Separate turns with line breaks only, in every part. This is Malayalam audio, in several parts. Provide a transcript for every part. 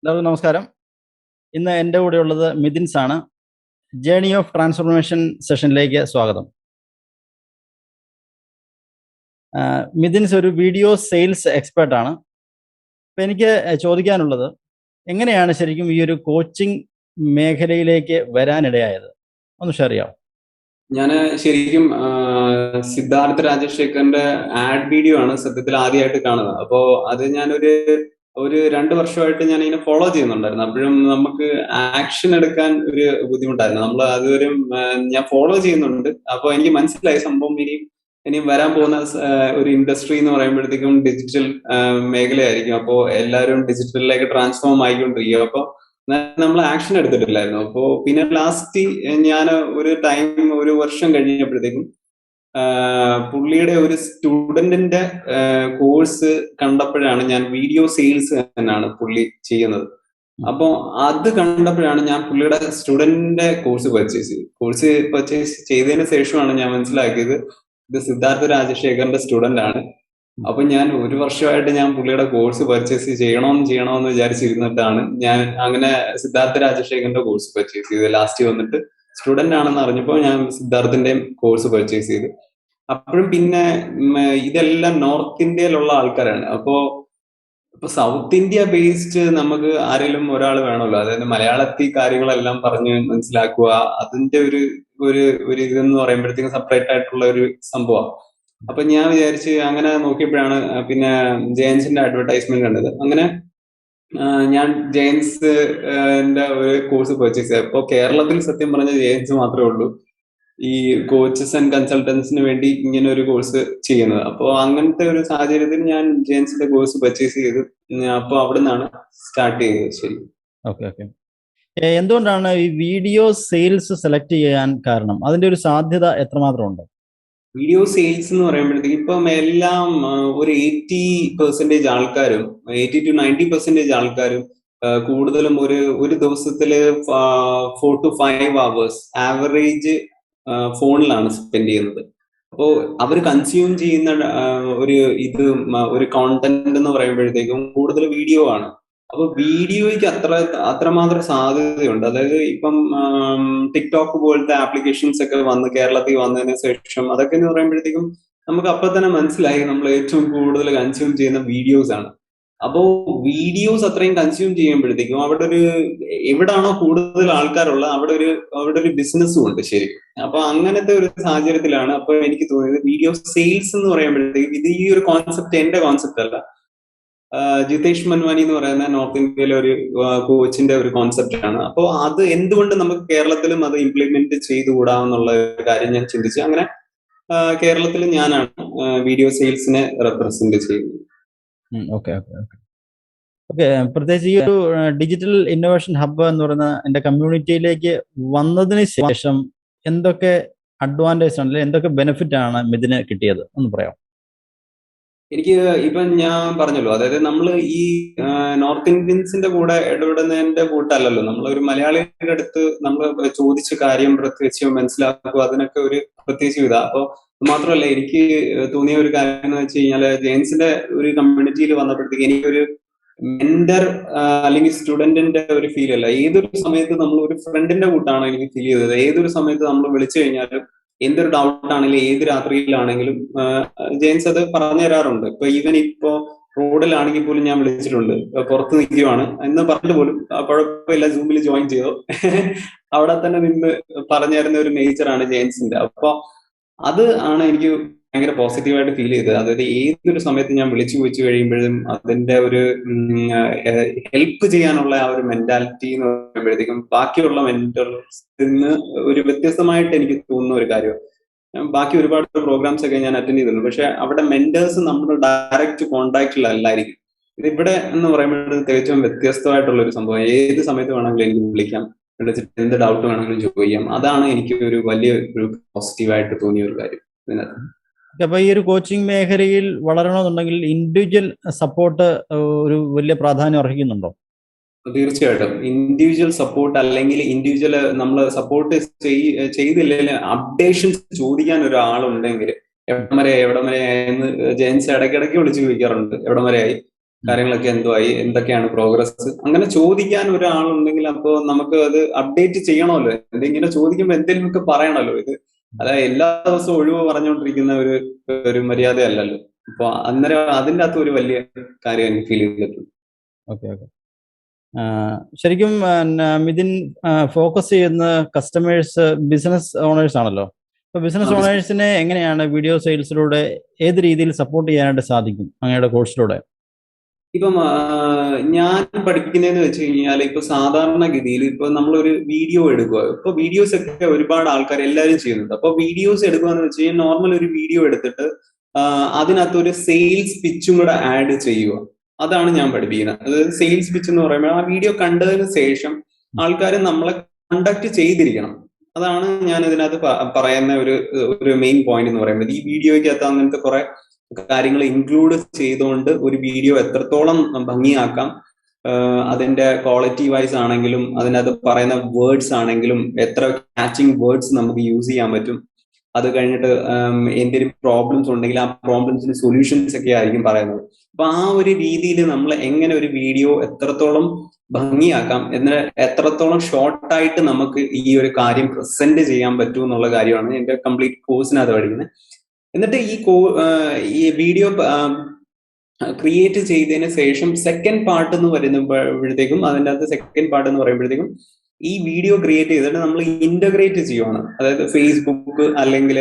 എല്ലാവർക്കും നമസ്കാരം. ഇന്ന് എന്റെ കൂടെ ഉള്ളത് മിഥിൻസ് ആണ്. ജേണി ഓഫ് ട്രാൻസ്ഫോർമേഷൻ സെഷനിലേക്ക് സ്വാഗതം. മിഥിൻസ് ഒരു വീഡിയോ സെയിൽസ് എക്സ്പേർട്ട് ആണ്. അപ്പം എനിക്ക് ചോദിക്കാനുള്ളത് എങ്ങനെയാണ് ശരിക്കും ഈ ഒരു കോച്ചിങ് മേഖലയിലേക്ക് വരാനിടയായത്? ഒന്ന് ഷെയർ
ഞാൻ ശരിക്കും സിദ്ധാർത്ഥ രാജശേഖറിന്റെ ആഡ് വീഡിയോ ആണ് സത്യത്തിൽ ആദ്യമായിട്ട് കാണുന്നത്. അപ്പോ അത് ഞാനൊരു ഒരു രണ്ട് വർഷമായിട്ട് ഞാൻ ഇതിനെ ഫോളോ ചെയ്യുന്നുണ്ടായിരുന്നു. അപ്പോഴും നമുക്ക് ആക്ഷൻ എടുക്കാൻ ഒരു ബുദ്ധിമുട്ടായിരുന്നു. നമ്മൾ അതുവരെ ഞാൻ ഫോളോ ചെയ്യുന്നുണ്ട്. അപ്പോൾ എനിക്ക് മനസ്സിലായി സംഭവം ഇനി ഇനിയും വരാൻ പോകുന്ന ഒരു ഇൻഡസ്ട്രി എന്ന് പറയുമ്പോഴത്തേക്കും ഡിജിറ്റൽ മേഖലയായിരിക്കും. അപ്പോൾ എല്ലാവരും ഡിജിറ്റലിലേക്ക് ട്രാൻസ്ഫോം ആയിക്കൊണ്ടിരിക്കും. അപ്പോൾ നമ്മൾ ആക്ഷൻ എടുത്തിട്ടില്ലായിരുന്നു. അപ്പോൾ പിന്നെ ലാസ്റ്റ് ഞാൻ ഒരു ടൈം ഒരു വർഷം കഴിഞ്ഞപ്പോഴത്തേക്കും പുള്ളിയുടെ ഒരു സ്റ്റുഡന്റിന്റെ കോഴ്സ് കണ്ടപ്പോഴാണ് ഞാൻ വീഡിയോ സെയിൽസ് തന്നെയാണ് പുള്ളി ചെയ്യുന്നത്. അപ്പോൾ അത് കണ്ടപ്പോഴാണ് ഞാൻ പുള്ളിയുടെ സ്റ്റുഡന്റിന്റെ കോഴ്സ് പർച്ചേസ് ചെയ്തത്. കോഴ്സ് പർച്ചേസ് ചെയ്തതിന് ശേഷമാണ് ഞാൻ മനസ്സിലാക്കിയത് ഇത് സിദ്ധാർത്ഥ രാജശേഖറിന്റെ സ്റ്റുഡന്റ് ആണ്. അപ്പൊ ഞാൻ ഒരു വർഷമായിട്ട് ഞാൻ പുള്ളിയുടെ കോഴ്സ് പർച്ചേസ് ചെയ്യണമെന്ന് ചെയ്യണമെന്ന് വിചാരിച്ചിരുന്നിട്ടാണ് ഞാൻ അങ്ങനെ സിദ്ധാർത്ഥ രാജശേഖരന്റെ കോഴ്സ് പർച്ചേസ് ചെയ്തത്. ലാസ്റ്റ് വന്നിട്ട് സ്റ്റുഡന്റ് ആണെന്ന് അറിഞ്ഞപ്പോൾ ഞാൻ സിദ്ധാർത്ഥിന്റെയും കോഴ്സ് പർച്ചേസ് ചെയ്തു. അപ്പോഴും പിന്നെ ഇതെല്ലാം നോർത്ത് ഇന്ത്യയിലുള്ള ആൾക്കാരാണ്. അപ്പോ ഇപ്പൊ സൗത്ത് ഇന്ത്യ ബേസ്ഡ് നമുക്ക് ആരെങ്കിലും ഒരാൾ വേണമല്ലോ. അതായത് മലയാളത്തിൽ കാര്യങ്ങളെല്ലാം പറഞ്ഞ് മനസ്സിലാക്കുക അതിന്റെ ഒരു ഒരു ഒരു ഇതെന്ന് പറയുമ്പോഴത്തേക്കും സെപ്പറേറ്റ് ആയിട്ടുള്ള ഒരു സംഭവമാണ് അപ്പൊ ഞാൻ വിചാരിച്ച് അങ്ങനെ നോക്കിയപ്പോഴാണ് പിന്നെ ജയൻസിന്റെ അഡ്വർടൈസ്മെന്റ് കണ്ടത്. അങ്ങനെ ഞാൻ ജെയിൻസ് ഒരു കോഴ്സ് പർച്ചേസ് ചെയ്തു അപ്പോൾ കേരളത്തിൽ സത്യം പറഞ്ഞ ജെയിൻസ് മാത്രമേ ഉള്ളൂ. ഈ കോച്ചസ് ആൻഡ് കൺസൾട്ടൻസിന് വേണ്ടി ഇങ്ങനെ ഒരു കോഴ്സ് ചെയ്യുന്നത്. അപ്പോൾ അങ്ങനത്തെ ഒരു സാഹചര്യത്തിൽ ഞാൻ ജെയിൻസിന്റെ കോഴ്സ് പർച്ചേസ് ചെയ്തു അപ്പോൾ അവിടെ നിന്നാണ് സ്റ്റാർട്ട് ചെയ്തത്. ശരി.
Okay okay. എന്തുകൊണ്ടാണ് ഈ വീഡിയോ സെയിൽസ് സെലക്ട് ചെയ്യാൻ കാരണം? അതിന്റെ ഒരു സാധ്യത എത്രമാത്രം ഉണ്ട്?
വീഡിയോ സെയിൽസ് എന്ന് പറയുമ്പോഴത്തേക്ക് ഇപ്പം എല്ലാം ഒരു എയ്റ്റി പെർസെന്റേജ് ആൾക്കാരും എയ്റ്റി ടു നയന്റി പെർസെന്റേജ് ആൾക്കാരും കൂടുതലും ഒരു ഒരു ദിവസത്തിൽ four to five hours average ഫോണിലാണ് സ്പെൻഡ് ചെയ്യുന്നത്. അപ്പോൾ അവർ കൺസ്യൂം ചെയ്യുന്ന ഒരു ഇത് ഒരു കോണ്ടന്റ് എന്ന് പറയുമ്പോഴത്തേക്കും കൂടുതൽ വീഡിയോ ആണ്. അപ്പൊ വീഡിയോയ്ക്ക് അത്ര അത്രമാത്രം സാധ്യതയുണ്ട്. അതായത് ഇപ്പം ടിക്ടോക്ക് പോലത്തെ ആപ്ലിക്കേഷൻസ് ഒക്കെ വന്ന് കേരളത്തിൽ വന്നതിന് ശേഷം അതൊക്കെ എന്ന് പറയുമ്പോഴത്തേക്കും നമുക്ക് അപ്പൊ തന്നെ മനസ്സിലായി നമ്മൾ ഏറ്റവും കൂടുതൽ കൺസ്യൂം ചെയ്യുന്ന വീഡിയോസ് ആണ്. അപ്പോ വീഡിയോസ് അത്രയും കൺസ്യൂം ചെയ്യുമ്പോഴത്തേക്കും അവിടെ ഒരു എവിടാണോ കൂടുതൽ ആൾക്കാരുള്ള അവിടെ ഒരു അവിടെ ഒരു ബിസിനസ്സും ഉണ്ട് ശരി അപ്പൊ അങ്ങനത്തെ ഒരു സാഹചര്യത്തിലാണ് അപ്പൊ എനിക്ക് തോന്നിയത് വീഡിയോ സെയിൽസ് എന്ന് പറയുമ്പോഴത്തേക്കും ഇത് ഈ ഒരു കോൺസെപ്റ്റ് എന്റെ കോൺസെപ്റ്റ് അല്ല. ജിതേഷ് മൻവാനി എന്ന് പറയുന്ന നോർത്ത് ഇന്ത്യയിലെ ഒരു കോച്ചിന്റെ ഒരു കോൺസെപ്റ്റ് ആണ്. അപ്പോൾ അത് എന്തുകൊണ്ട് നമുക്ക് കേരളത്തിലും അത് ഇംപ്ലിമെന്റ് ചെയ്തുകൂടാന്നുള്ള ഒരു കാര്യം ഞാൻ ചിന്തിച്ചു. അങ്ങനെ കേരളത്തിൽ ഞാനാണ് വീഡിയോ സെയിൽസിനെ റെപ്രസെന്റ് ചെയ്യുന്നത്.
ഓക്കെ ഓക്കെ ഓക്കെ പ്രത്യേകിച്ച് ഈ ഒരു ഡിജിറ്റൽ ഇന്നോവേഷൻ ഹബ്ബ് എന്ന് പറയുന്ന എന്റെ കമ്മ്യൂണിറ്റിയിലേക്ക് വന്നതിന് ശേഷം എന്തൊക്കെ അഡ്വാന്റേജ് ആണ് അല്ലെങ്കിൽ എന്തൊക്കെ ബെനിഫിറ്റ് ആണ് ഇതിന് കിട്ടിയത്? ഒന്ന് പറയാം
എനിക്ക് ഇപ്പൊ ഞാൻ പറഞ്ഞല്ലോ അതായത് നമ്മൾ ഈ നോർത്ത് ഇന്ത്യൻസിന്റെ കൂടെ ഇടപെടുന്നതിന്റെ കൂട്ടല്ലല്ലോ. നമ്മൾ ഒരു മലയാളിയുടെ അടുത്ത് നമ്മൾ ചോദിച്ച കാര്യം പ്രത്യേകിച്ച് മനസ്സിലാക്കുക അതിനൊക്കെ ഒരു പ്രത്യേകിച്ച് ഇതാ. അപ്പൊ മാത്രമല്ല എനിക്ക് തോന്നിയ ഒരു കാര്യം എന്ന് വെച്ച് കഴിഞ്ഞാൽ ജെയിൻസിന്റെ ഒരു കമ്മ്യൂണിറ്റിയിൽ വന്നപ്പോഴത്തേക്ക് എനിക്കൊരു മെന്റർ അല്ലെങ്കിൽ സ്റ്റുഡന്റിന്റെ ഒരു ഫീൽ അല്ല ഏതൊരു സമയത്ത് നമ്മൾ ഒരു ഫ്രണ്ടിന്റെ കൂട്ടാണ് എനിക്ക് ഫീൽ ചെയ്തത്? ഏതൊരു സമയത്ത് നമ്മൾ വിളിച്ചു കഴിഞ്ഞാലും എന്തൊരു ഡൗട്ട് ആണെങ്കിലും ഏത് രാത്രിയിലാണെങ്കിലും ജെയിംസ് അത് പറഞ്ഞു തരാറുണ്ട്. ഇപ്പൊ ഈവൻ ഇപ്പോ റോഡിലാണെങ്കിൽ പോലും ഞാൻ വിളിച്ചിട്ടുണ്ട്. പുറത്ത് നിൽക്കുവാണ്. എന്ന് പറഞ്ഞിട്ട് പോലും കുഴപ്പമില്ല സൂമിൽ ജോയിൻ ചെയ്തോ. അവിടെ തന്നെ നിന്ന് പറഞ്ഞു തരുന്ന ഒരു നേച്ചറാണ് ജെയിംസിന്റെ. അപ്പൊ അത് ആണ് എനിക്ക് ഭയങ്കര പോസിറ്റീവായിട്ട് ഫീൽ ചെയ്തത്. അതായത് ഏതൊരു സമയത്ത് ഞാൻ വിളിച്ചു ചോദിച്ചു കഴിയുമ്പോഴും അതിന്റെ ഒരു ഹെൽപ്പ് ചെയ്യാനുള്ള ആ ഒരു മെന്റാലിറ്റി എന്ന് പറയുമ്പോഴത്തേക്കും ബാക്കിയുള്ള മെന്റേഴ്സിന് ഒരു വ്യത്യസ്തമായിട്ട് എനിക്ക് തോന്നുന്ന ഒരു കാര്യം. ബാക്കി ഒരുപാട് പ്രോഗ്രാംസ് ഒക്കെ ഞാൻ അറ്റൻഡ് ചെയ്തിട്ടുണ്ട്. പക്ഷെ അവിടെ മെന്റേഴ്സ് നമ്മുടെ ഡയറക്റ്റ് കോണ്ടാക്റ്റിലല്ലായിരിക്കും ഇത് ഇവിടെ എന്ന് പറയുമ്പോൾ തികച്ചും വ്യത്യസ്തമായിട്ടുള്ള ഒരു സംഭവം. ഏത് സമയത്ത് വേണമെങ്കിലും എനിക്ക് വിളിക്കാം. വിളിച്ചിട്ട് എന്ത് ഡൗട്ട് വേണമെങ്കിലും ചോദിക്കാം. അതാണ് എനിക്ക് ഒരു വലിയ ഒരു പോസിറ്റീവായിട്ട് തോന്നിയ ഒരു കാര്യം ഇതിനകത്ത്.
അപ്പൊ ഈ ഒരു കോച്ചിങ് മേഖലയിൽ വളരണമെന്നുണ്ടെങ്കിൽ ഇൻഡിവിജ്വൽ സപ്പോർട്ട് ഒരു വലിയ പ്രാധാന്യം അർഹിക്കുന്നുണ്ടോ?
തീർച്ചയായിട്ടും. ഇൻഡിവിജ്വൽ സപ്പോർട്ട് അല്ലെങ്കിൽ ഇൻഡിവിജ്വൽ നമ്മൾ സപ്പോർട്ട് ചെയ്തില്ലെങ്കിൽ അപ്ഡേഷൻസ് ചോദിക്കാൻ ഒരാളുണ്ടെങ്കിൽ എവിടം വരെ എവിടം വരെ എന്ന് ജെയിൻസ് ഇടയ്ക്കിടയ്ക്ക് വിളിച്ച് ചോദിക്കാറുണ്ട്. എവിടം ആയി? കാര്യങ്ങളൊക്കെ എന്തോ ആയി? എന്തൊക്കെയാണ് പ്രോഗ്രസ് അങ്ങനെ ചോദിക്കാൻ ഒരാളുണ്ടെങ്കിൽ അപ്പോൾ നമുക്ക് അത് അപ്ഡേറ്റ് ചെയ്യണമല്ലോ. എന്തെങ്കിലും ചോദിക്കുമ്പോൾ എന്തെങ്കിലുമൊക്കെ പറയണമല്ലോ. ഇത് അതായത് എല്ലാ ദിവസവും ഒഴിവ് പറഞ്ഞുകൊണ്ടിരിക്കുന്ന ഒരു ഒരു മര്യാദയല്ലല്ലോ. അപ്പൊ അന്നേരം അതിന്റെ അകത്ത് ഒരു വലിയ കാര്യം എനിക്ക് ഫീൽ ചെയ്തിട്ടുണ്ട്.
Okay okay. ശരിക്കും മിഥിൻ ഫോക്കസ് ചെയ്യുന്ന കസ്റ്റമേഴ്സ് ബിസിനസ് ഓണേഴ്സ് ആണല്ലോ. അപ്പൊ ബിസിനസ് ഓണേഴ്സിനെ എങ്ങനെയാണ് വീഡിയോ സെയിൽസിലൂടെ ഏത് രീതിയിൽ സപ്പോർട്ട് ചെയ്യാനായിട്ട് സാധിക്കും? അങ്ങയുടെ കോഴ്സിലൂടെ
ഇപ്പം ഞാൻ പഠിക്കുന്നതെന്ന് വെച്ച് കഴിഞ്ഞാൽ ഇപ്പൊ സാധാരണഗതിയിൽ ഇപ്പൊ നമ്മളൊരു വീഡിയോ എടുക്കുക. ഇപ്പൊ വീഡിയോസ് ഒക്കെ ഒരുപാട് ആൾക്കാർ എല്ലാവരും ചെയ്യുന്നുണ്ട്. അപ്പൊ വീഡിയോസ് എടുക്കുക എന്ന് വെച്ച് കഴിഞ്ഞാൽ നോർമൽ ഒരു വീഡിയോ എടുത്തിട്ട് അതിനകത്ത് ഒരു സെയിൽസ് പിച്ചും കൂടെ ആഡ് ചെയ്യുക. അതാണ് ഞാൻ പഠിപ്പിക്കുന്നത്. അതായത് സെയിൽസ് പിച്ച് എന്ന് പറയുമ്പോൾ ആ വീഡിയോ കണ്ടതിന് ശേഷം ആൾക്കാർ നമ്മളെ കണ്ടക്ട് ചെയ്തിരിക്കണം. അതാണ് ഞാൻ ഇതിനകത്ത് പറയുന്ന ഒരു ഒരു മെയിൻ പോയിന്റ് എന്ന് പറയുന്നത്. ഈ വീഡിയോയ്ക്കകത്ത് അങ്ങനത്തെ കുറെ കാര്യങ്ങൾ ഇൻക്ലൂഡ് ചെയ്തുകൊണ്ട് ഒരു വീഡിയോ എത്രത്തോളം ഭംഗിയാക്കാം അതിന്റെ ക്വാളിറ്റി വൈസ് ആണെങ്കിലും അതിനകത്ത് പറയുന്ന വേർഡ്സ് ആണെങ്കിലും എത്ര കാച്ചിങ് വേർഡ്സ് നമുക്ക് യൂസ് ചെയ്യാൻ പറ്റും. അത് കഴിഞ്ഞിട്ട് എന്തെങ്കിലും പ്രോബ്ലംസ് ഉണ്ടെങ്കിൽ ആ പ്രോബ്ലംസിന് സൊല്യൂഷൻസ് ഒക്കെ ആയിരിക്കും പറയുന്നത്. അപ്പൊ ആ ഒരു രീതിയിൽ നമ്മൾ എങ്ങനെ ഒരു വീഡിയോ എത്രത്തോളം ഭംഗിയാക്കാം എന്നാൽ എത്രത്തോളം ഷോർട്ടായിട്ട് നമുക്ക് ഈ ഒരു കാര്യം പ്രസന്റ് ചെയ്യാൻ പറ്റും എന്നുള്ള കാര്യമാണ് എന്റെ കംപ്ലീറ്റ് കോഴ്സിനകത്ത് പഠിക്കുന്നത്. എന്നിട്ട് ഈ കോ ഈ വീഡിയോ ക്രിയേറ്റ് ചെയ്തതിന് ശേഷം സെക്കൻഡ് പാർട്ട് എന്ന് പറയുമ്പോഴത്തേക്കും അതിന്റെ അകത്ത് സെക്കൻഡ് പാർട്ട് എന്ന് പറയുമ്പോഴത്തേക്കും ഈ വീഡിയോ ക്രിയേറ്റ് ചെയ്തിട്ട് നമ്മൾ ഇന്റഗ്രേറ്റ് ചെയ്യുവാണ് അതായത് ഫേസ്ബുക്ക് അല്ലെങ്കിൽ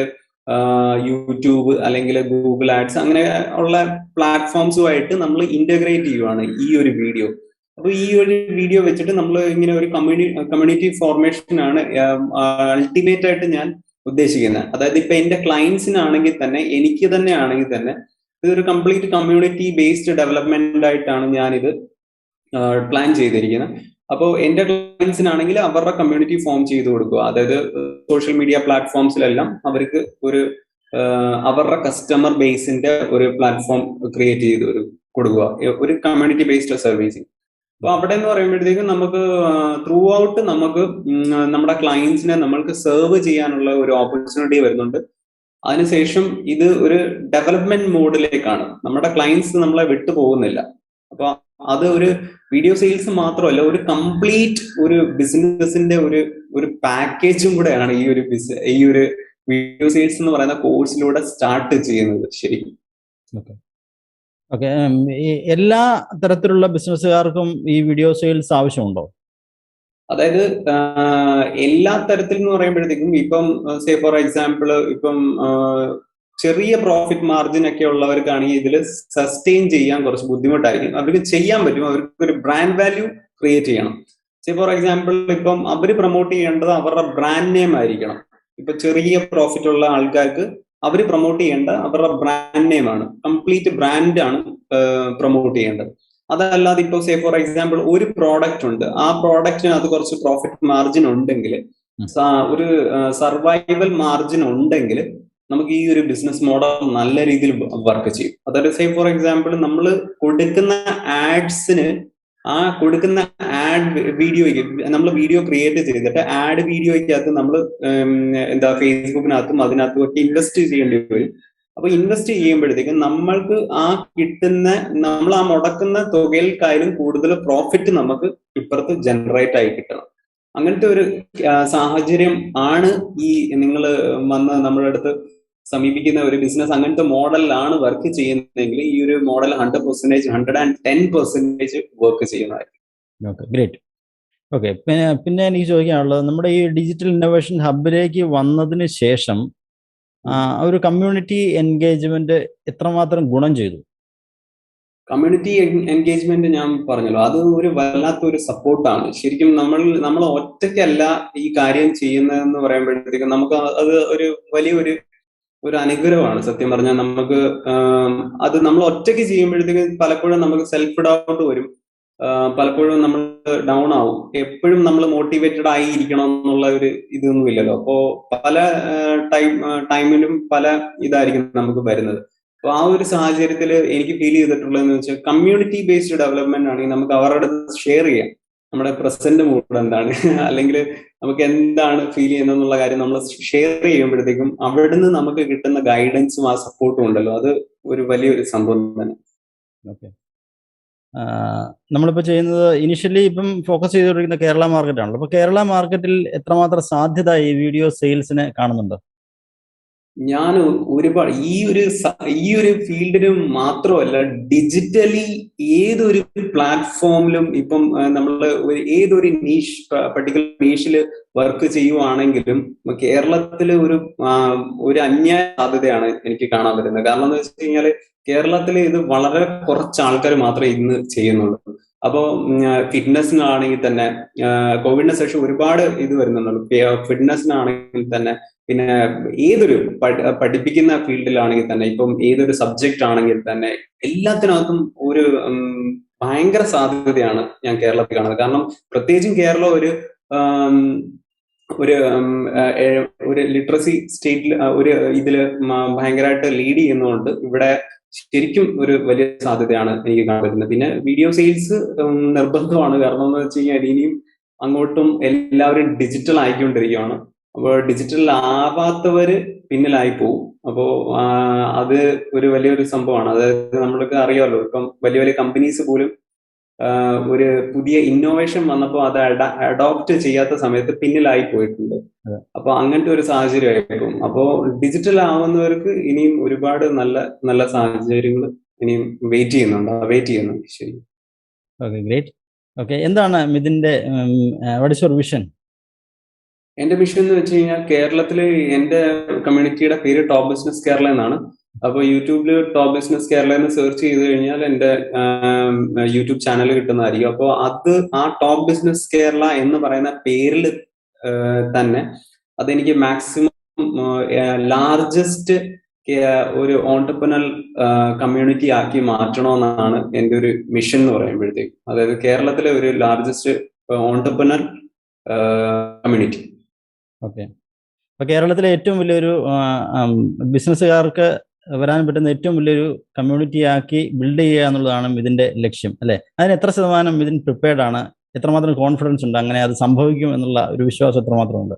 യൂട്യൂബ് അല്ലെങ്കിൽ ഗൂഗിൾ ആഡ്സ് അങ്ങനെ ഉള്ള പ്ലാറ്റ്ഫോംസുമായിട്ട് നമ്മൾ ഇന്റഗ്രേറ്റ് ചെയ്യുവാണ് ഈ ഒരു വീഡിയോ അപ്പൊ ഈ ഒരു വീഡിയോ വെച്ചിട്ട് നമ്മൾ ഇങ്ങനെ ഒരു കമ്മ്യൂണി കമ്മ്യൂണിറ്റി ഫോർമേഷൻ ആണ് അൾട്ടിമേറ്റ് ആയിട്ട് ഞാൻ ഉദ്ദേശിക്കുന്നത് അതായത് ഇപ്പൊ എന്റെ ക്ലയൻസിനാണെങ്കിൽ തന്നെ എനിക്ക് തന്നെ ആണെങ്കിൽ തന്നെ ഇതൊരു കംപ്ലീറ്റ് കമ്മ്യൂണിറ്റി ബേസ്ഡ് ഡെവലപ്മെന്റ് ആയിട്ടാണ് ഞാനിത് പ്ലാൻ ചെയ്തിരിക്കുന്നത് അപ്പോൾ എന്റെ ക്ലയൻസിനാണെങ്കിൽ അവരുടെ കമ്മ്യൂണിറ്റി ഫോം ചെയ്ത് കൊടുക്കുക. അതായത് സോഷ്യൽ മീഡിയ പ്ലാറ്റ്ഫോംസിലെല്ലാം അവർക്ക് ഒരു അവരുടെ കസ്റ്റമർ ബേസിന്റെ ഒരു പ്ലാറ്റ്ഫോം ക്രിയേറ്റ് ചെയ്ത് ഒരു കൊടുക്കുക ഒരു കമ്മ്യൂണിറ്റി ബേസ്ഡ് സർവീസിങ് അപ്പൊ അവിടെ എന്ന് പറയുമ്പോഴത്തേക്കും നമുക്ക് ത്രൂ ഔട്ട് നമുക്ക് നമ്മുടെ ക്ലയൻസിനെ നമ്മൾക്ക് സെർവ് ചെയ്യാനുള്ള ഒരു ഓപ്പർച്യൂണിറ്റി വരുന്നുണ്ട്. അതിനുശേഷം ഇത് ഒരു ഡെവലപ്മെന്റ് മോഡിലേക്കാണ് നമ്മുടെ ക്ലയൻസ് നമ്മളെ വിട്ടു പോകുന്നില്ല. അപ്പൊ അത് ഒരു വീഡിയോ സെയിൽസ് മാത്രമല്ല ഒരു കംപ്ലീറ്റ് ഒരു ബിസിനസിന്റെ ഒരു ഒരു പാക്കേജും കൂടെയാണ് ഈ ഒരു ഈ ഒരു വീഡിയോ സെയിൽസ് എന്ന് പറയുന്ന കോഴ്സിലൂടെ സ്റ്റാർട്ട് ചെയ്യുന്നത് ശരി ശരിക്കും
ഓക്കെ എല്ലാ തരത്തിലുള്ള ബിസിനസ്സുകാർക്കും ഈ വീഡിയോ സെയിൽസ് ആവശ്യമുണ്ടോ?
അതായത് എല്ലാ തരത്തിൽ എന്ന് പറയുമ്പോഴത്തേക്കും ഇപ്പം സേ ഫോർ എക്സാമ്പിൾ ഇപ്പം ചെറിയ പ്രോഫിറ്റ് മാർജിൻ ഒക്കെ ഉള്ളവർക്കാണെങ്കിൽ ഇതിൽ സസ്റ്റെയിൻ ചെയ്യാൻ കുറച്ച് ബുദ്ധിമുട്ടായിരിക്കും. അവർക്ക് ചെയ്യാൻ പറ്റും. അവർക്ക് ഒരു ബ്രാൻഡ് വാല്യൂ ക്രിയേറ്റ് ചെയ്യണം. സേ ഫോർ എക്സാമ്പിൾ ഇപ്പം അവർ പ്രൊമോട്ട് ചെയ്യേണ്ടത് അവരുടെ ബ്രാൻഡ് നെയിം ആയിരിക്കണം. ഇപ്പൊ ചെറിയ പ്രോഫിറ്റ് ഉള്ള ആൾക്കാർക്ക് അവർ പ്രൊമോട്ട് ചെയ്യേണ്ട അവരുടെ ബ്രാൻഡ് നെയിം ആണ്. കംപ്ലീറ്റ് ബ്രാൻഡ് ആണ് പ്രൊമോട്ട് ചെയ്യേണ്ടത്. അതല്ലാതെ ഇപ്പോൾ സേ ഫോർ എക്സാമ്പിൾ ഒരു പ്രോഡക്റ്റ് ഉണ്ട്. ആ പ്രോഡക്റ്റിന് അത് കുറച്ച് പ്രോഫിറ്റ് മാർജിൻ ഉണ്ടെങ്കിൽ ഒരു സർവൈവൽ മാർജിൻ ഉണ്ടെങ്കിൽ നമുക്ക് ഈ ഒരു ബിസിനസ് മോഡൽ നല്ല രീതിയിൽ വർക്ക് ചെയ്യും. അതായത് സേ ഫോർ എക്സാമ്പിൾ നമ്മൾ കൊടുക്കുന്ന ആഡ്സിന് ആ കൊടുക്കുന്ന ആഡ് വീഡിയോയ്ക്ക് നമ്മൾ വീഡിയോ ക്രിയേറ്റ് ചെയ്തിട്ട് ആഡ് വീഡിയോയ്ക്കകത്ത് നമ്മൾ എന്താ ഫേസ്ബുക്കിനകത്തും അതിനകത്തും ഒക്കെ ഇൻവെസ്റ്റ് ചെയ്യേണ്ടി വരും. അപ്പൊ ഇൻവെസ്റ്റ് ചെയ്യുമ്പോഴത്തേക്കും നമ്മൾക്ക് ആ കിട്ടുന്ന നമ്മൾ ആ മുടക്കുന്ന തുകയിൽക്കായാലും കൂടുതൽ പ്രോഫിറ്റ് നമുക്ക് ഇപ്പുറത്ത് ജനറേറ്റ് ആയി കിട്ടണം. അങ്ങനത്തെ ഒരു സാഹചര്യം ആണ് ഈ നിങ്ങൾ വന്ന് നമ്മുടെ അടുത്ത് സമീപിക്കുന്ന ഒരു ബിസിനസ് അങ്ങനത്തെ മോഡലിലാണ് വർക്ക് ചെയ്യുന്നതെങ്കിൽ ഈ ഒരു model hundred percentage hundred and ten percentage work ചെയ്യുന്നതായിരിക്കും.
ഓക്കെ ഗ്രേറ്റ് ഓക്കെ പിന്നെ പിന്നെ എനിക്ക് ചോദിക്കാനുള്ളത് നമ്മുടെ ഈ ഡിജിറ്റൽ ഇന്നോവേഷൻ ഹബിലേക്ക് വന്നതിന് ശേഷം ഒരു കമ്മ്യൂണിറ്റി എൻഗേജ്മെന്റ് എത്രമാത്രം ഗുണം ചെയ്തു?
കമ്മ്യൂണിറ്റി എൻഗേജ്മെന്റ് ഞാൻ പറഞ്ഞല്ലോ അത് ഒരു വല്ലാത്ത ഒരു സപ്പോർട്ടാണ് ശരിക്കും നമ്മൾ നമ്മൾ ഒറ്റയ്ക്കല്ല ഈ കാര്യം ചെയ്യുന്നതെന്ന് പറയുമ്പോഴത്തേക്കും നമുക്ക് അത് ഒരു വലിയൊരു ഒരു അനുഗ്രഹമാണ്. സത്യം പറഞ്ഞാൽ നമുക്ക് അത് നമ്മൾ ഒറ്റയ്ക്ക് ചെയ്യുമ്പോഴത്തേക്കും പലപ്പോഴും നമുക്ക് സെൽഫ് ഡൗട്ട് വരും പലപ്പോഴും നമ്മൾ ഡൗൺ ആവും. എപ്പോഴും നമ്മൾ മോട്ടിവേറ്റഡ് ആയി ഇരിക്കണം എന്നുള്ള ഒരു ഇതൊന്നും ഇല്ലല്ലോ. അപ്പോ പല ടൈം ടൈമിലും പല ഇതായിരിക്കും നമുക്ക് വരുന്നത്. അപ്പൊ ആ ഒരു സാഹചര്യത്തിൽ എനിക്ക് ഫീൽ ചെയ്തിട്ടുള്ളതെന്ന് വെച്ചാൽ കമ്മ്യൂണിറ്റി ബേസ്ഡ് ഡെവലപ്മെന്റ് ആണെങ്കിൽ നമുക്ക് അവരുടെ ഷെയർ ചെയ്യാം. നമ്മുടെ പ്രസന്റ് മൂഡ് എന്താണ്? അല്ലെങ്കിൽ നമുക്ക് എന്താണ് ഫീൽ ചെയ്യുന്നത് എന്നുള്ള കാര്യം നമ്മൾ ഷെയർ ചെയ്യുമ്പോഴത്തേക്കും അവിടുന്ന് നമുക്ക് കിട്ടുന്ന ഗൈഡൻസും ആ സപ്പോർട്ടും ഉണ്ടല്ലോ. അത് ഒരു വലിയൊരു സംഭവം തന്നെ.
ഓക്കെ നമ്മളിപ്പോൾ ചെയ്യുന്നത് ഇനിഷ്യലി ഇപ്പം ഫോക്കസ് ചെയ്തുകൊണ്ടിരിക്കുന്ന കേരള മാർക്കറ്റാണല്ലോ അപ്പോൾ കേരള മാർക്കറ്റിൽ എത്രമാത്രം സാധ്യത ഈ വീഡിയോ സെയിൽസിനെ കാണുന്നുണ്ട്?
ഞാൻ ഒരുപാട് ഈ ഒരു ഈ ഒരു ഫീൽഡിന് മാത്രമല്ല ഡിജിറ്റലി ഏതൊരു പ്ലാറ്റ്ഫോമിലും ഇപ്പം നമ്മൾ ഏതൊരു നീഷ് പർട്ടിക്കുലർ നീഷിൽ വർക്ക് ചെയ്യുവാണെങ്കിലും കേരളത്തിൽ ഒരു ഒരു അന്യായ സാധ്യതയാണ് എനിക്ക് കാണാൻ പറ്റുന്നത്. കാരണം എന്ന് വെച്ച് കഴിഞ്ഞാൽ കേരളത്തിൽ ഇത് വളരെ കുറച്ച് ആൾക്കാർ മാത്രമേ ഇന്ന് ചെയ്യുന്നുള്ളൂ. അപ്പോൾ ഫിറ്റ്നസിനാണെങ്കിൽ തന്നെ കോവിഡിന് ശേഷം ഒരുപാട് ഇത് വരുന്നുണ്ടല്ലോ. ഫിറ്റ്നസിനാണെങ്കിൽ തന്നെ പിന്നെ ഏതൊരു പഠി- പഠിപ്പിക്കുന്ന ഫീൽഡിലാണെങ്കിൽ തന്നെ ഇപ്പം ഏതൊരു സബ്ജക്റ്റ് ആണെങ്കിൽ തന്നെ എല്ലാത്തിനകത്തും ഒരു ഭയങ്കര സാധ്യതയാണ് ഞാൻ കേരളത്തിൽ കാണുന്നത്. കാരണം പ്രത്യേകിച്ചും കേരളം ഒരു ഒരു ഒരു ലിറ്ററസി സ്റ്റേറ്റിൽ ഒരു ഇതിൽ മ- ഭയങ്കരമായിട്ട് ലീഡ് ചെയ്യുന്നതുകൊണ്ട് ഇവിടെ ശരിക്കും ഒരു വലിയ സാധ്യതയാണ് എനിക്ക് കാണാൻ പറ്റുന്നത്. പിന്നെ വീഡിയോ സെയിൽസ് നിർബന്ധമാണ്. കാരണം എന്ന് വെച്ച് കഴിഞ്ഞാൽ ഇനിയും അങ്ങോട്ടും എല്ലാവരും ഡിജിറ്റൽ ആയിക്കൊണ്ടിരിക്കുകയാണ്. അപ്പോൾ ഡിജിറ്റൽ ആവാത്തവർ പിന്നിലായി പോവും. അപ്പോൾ അത് ഒരു വലിയൊരു സംഭവമാണ്. അതായത് നമ്മൾക്ക് അറിയാമല്ലോ ഇപ്പം വലിയ വലിയ കമ്പനീസ് പോലും ഒരു പുതിയ ഇന്നോവേഷൻ വന്നപ്പോൾ അത് അഡോപ്റ്റ് ചെയ്യാത്ത സമയത്ത് പിന്നിലായി പോയിട്ടുണ്ട്.
അപ്പോൾ
അപ്പൊ അങ്ങനത്തെ ഒരു സാഹചര്യമായിരിക്കും. അപ്പോൾ ഡിജിറ്റൽ ആവുന്നവർക്ക് ഇനിയും ഒരുപാട് നല്ല നല്ല സാഹചര്യങ്ങൾ ഇനിയും വെയിറ്റ് ചെയ്യുന്നുണ്ട്. വെയിറ്റ് ചെയ്യുന്നുണ്ട്. ശരി.
ഓക്കെ ഗ്രേറ്റ് ഓക്കെ എന്താണ് മിഥിന്റെ വാട്ട് ഇസ് യുവർ വിഷൻ
എന്റെ മിഷൻ എന്ന് വെച്ച് കഴിഞ്ഞാൽ കേരളത്തിൽ എന്റെ കമ്മ്യൂണിറ്റിയുടെ പേര് ടോപ്പ് ബിസിനസ് കേരള എന്നാണ്. അപ്പോൾ യൂട്യൂബിൽ ടോപ്പ് ബിസിനസ് കേരള എന്ന് സെർച്ച് ചെയ്ത് കഴിഞ്ഞാൽ എന്റെ യൂട്യൂബ് ചാനൽ കിട്ടുന്നതായിരിക്കും. അപ്പോൾ അത് ആ ടോപ്പ് ബിസിനസ് കേരള എന്ന് പറയുന്ന പേരിൽ തന്നെ അതെനിക്ക് മാക്സിമം ലാർജസ്റ്റ് ഒരു ഓണ്ടർപ്രണൽ കമ്മ്യൂണിറ്റി ആക്കി മാറ്റണമെന്നാണ് എന്റെ ഒരു മിഷൻ എന്ന് പറയുമ്പോഴത്തേക്കും. അതായത് കേരളത്തിലെ ഒരു ലാർജസ്റ്റ് ഓണ്ടർപ്രണൽ കമ്മ്യൂണിറ്റി
ഓക്കെ. അപ്പൊ കേരളത്തിലെ ഏറ്റവും വലിയൊരു ബിസിനസ്സുകാർക്ക് വരാൻ പറ്റുന്ന ഏറ്റവും വലിയൊരു കമ്മ്യൂണിറ്റി ആക്കി ബിൽഡ് ചെയ്യുക എന്നുള്ളതാണ് ഇതിന്റെ ലക്ഷ്യം അല്ലെ? അതിന് എത്ര ശതമാനം ഇതിന് പ്രിപ്പയർഡ് ആണ്? എത്രമാത്രം കോൺഫിഡൻസ് ഉണ്ട്? അങ്ങനെ അത് സംഭവിക്കും എന്നുള്ള ഒരു വിശ്വാസം എത്രമാത്രം ഉണ്ട്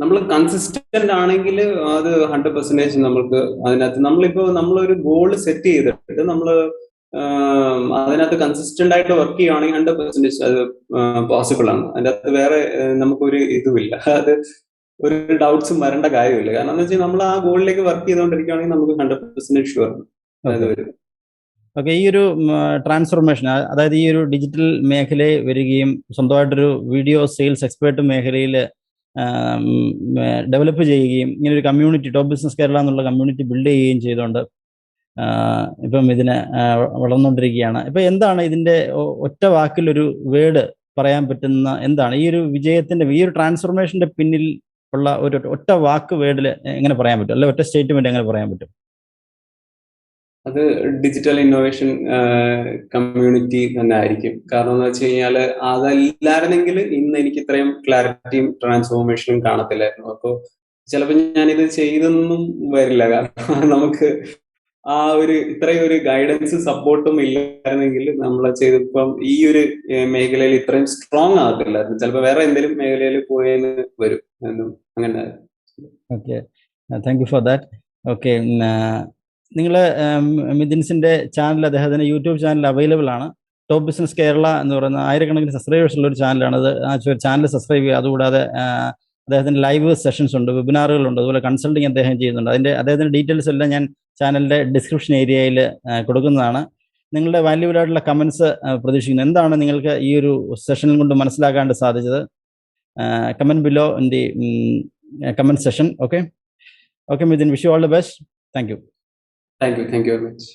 നമ്മൾ കൺസിസ്റ്റന്റ് ആണെങ്കിൽ അത് ഹൺഡ്രഡ് പെർസെന്റേജ് നമ്മൾക്ക് അതിനകത്ത് നമ്മളിപ്പോ നമ്മളൊരു ഗോൾ സെറ്റ് ചെയ്തിട്ട് നമ്മൾ അതിനകത്ത് കൺസിസ്റ്റന്റ് ആയിട്ട് വർക്ക് ചെയ്യുകയാണെങ്കിൽ ഹൺഡ്രഡ് പെർസെന്റേജ് അത് പോസിബിൾ ആണ്. അതിന്റെ അകത്ത് വേറെ നമുക്കൊരു ഇതുമില്ല. അത് ഒരു ഡൗട്ട്സും വരേണ്ട കാര്യമില്ല. കാരണം എന്ന് വെച്ചാൽ നമ്മൾ ആ ഗോളിലേക്ക് വർക്ക് ചെയ്തുകൊണ്ടിരിക്കുകയാണെങ്കിൽ നമുക്ക് ഹൺഡ്രഡ് പെർസെന്റേജ് ഷുവർ അതായത് വരും
ഓക്കെ ഈ ഒരു ട്രാൻസ്ഫോർമേഷൻ അതായത് ഈ ഒരു ഡിജിറ്റൽ മേഖലയിൽ വരികയും സ്വന്തമായിട്ടൊരു വീഡിയോ സെയിൽസ് എക്സ്പേർട്ട് മേഖലയിൽ ഡെവലപ്പ് ചെയ്യുകയും ഇങ്ങനെ ഒരു കമ്മ്യൂണിറ്റി ടോപ്പ് ബിസിനസ് കേരള എന്നുള്ള കമ്മ്യൂണിറ്റി ബിൽഡ് ചെയ്യുകയും ചെയ്തുകൊണ്ട് ഇപ്പം ഇതിന് വളർന്നുകൊണ്ടിരിക്കുകയാണ് ഇപ്പം എന്താണ് ഇതിന്റെ ഒറ്റ വാക്കിലൊരു വേർഡ് പറയാൻ പറ്റുന്ന എന്താണ് ഈ ഒരു വിജയത്തിന്റെ ഈ ഒരു ട്രാൻസ്ഫോർമേഷന്റെ പിന്നിൽ ഉള്ള ഒരു ഒറ്റ വാക്ക് വേർഡിൽ എങ്ങനെ പറയാൻ പറ്റും? അല്ലെ ഒറ്റ സ്റ്റേറ്റ്മെന്റ് എങ്ങനെ പറയാൻ പറ്റും?
അത് ഡിജിറ്റൽ ഇന്നോവേഷൻ കമ്മ്യൂണിറ്റി തന്നെ ആയിരിക്കും. കാരണം എന്ന് വെച്ച് കഴിഞ്ഞാൽ അതല്ലായിരുന്നെങ്കിൽ ഇന്ന് എനിക്ക് ഇത്രയും ക്ലാരിറ്റിയും ട്രാൻസ്ഫോർമേഷനും കാണത്തില്ലായിരുന്നു. അപ്പോൾ ചിലപ്പോൾ ഞാനിത് ചെയ്തൊന്നും വരില്ല. കാരണം നമുക്ക് ആ ഒരു ഇത്രയും ഒരു ഗൈഡൻസ് സപ്പോർട്ടും ഇല്ലായിരുന്നെങ്കിൽ നമ്മൾ ചെയ്തപ്പം ഈ ഒരു മേഖലയിൽ ഇത്രയും സ്ട്രോങ് ആകത്തില്ലായിരുന്നു. ചിലപ്പോൾ വേറെ എന്തെങ്കിലും മേഖലയിൽ പോയെന്ന് വരും എന്നും അങ്ങനെ.
Okay. Thank you for that okay നിങ്ങൾ മിഥിൻസിന്റെ ചാനൽ അദ്ദേഹത്തിന്റെ യൂട്യൂബ് ചാനൽ അവൈലബിൾ ആണ്. ടോപ്പ് ബിസിനസ് കേരള എന്ന് പറയുന്ന ആയിരക്കണക്കിന് സബ്സ്ക്രൈബേഴ്സ് ഉള്ള ഒരു ചാനലാണ് അത് ആ ചാനൽ സബ്സ്ക്രൈബ് ചെയ്യുക. അതുകൂടാതെ ആ, അദ്ദേഹത്തിന്റെ ലൈവ് സെഷൻസ് ഉണ്ട് വെബിനാറുകളുണ്ട് അതുപോലെ കൺസൾട്ടിങ് അദ്ദേഹം ചെയ്യുന്നുണ്ട്. അതിന്റെ അദ്ദേഹത്തിന്റെ ഡീറ്റെയിൽസ് എല്ലാം ഞാൻ ചാനലിന്റെ ഡിസ്ക്രിപ്ഷൻ ഏരിയയിൽ കൊടുക്കുന്നതാണ്. നിങ്ങളുടെ വാല്യൂബിൾ ആയിട്ടുള്ള കമൻസ് പ്രതീക്ഷിക്കുന്നു. എന്താണ് നിങ്ങൾക്ക് ഈ ഒരു സെഷനിൽ കൊണ്ട് മനസ്സിലാക്കാണ്ട് സാധിച്ചത്? Comment below in the comment session okay okay Mithin wish you all the best thank you
thank you thank you very much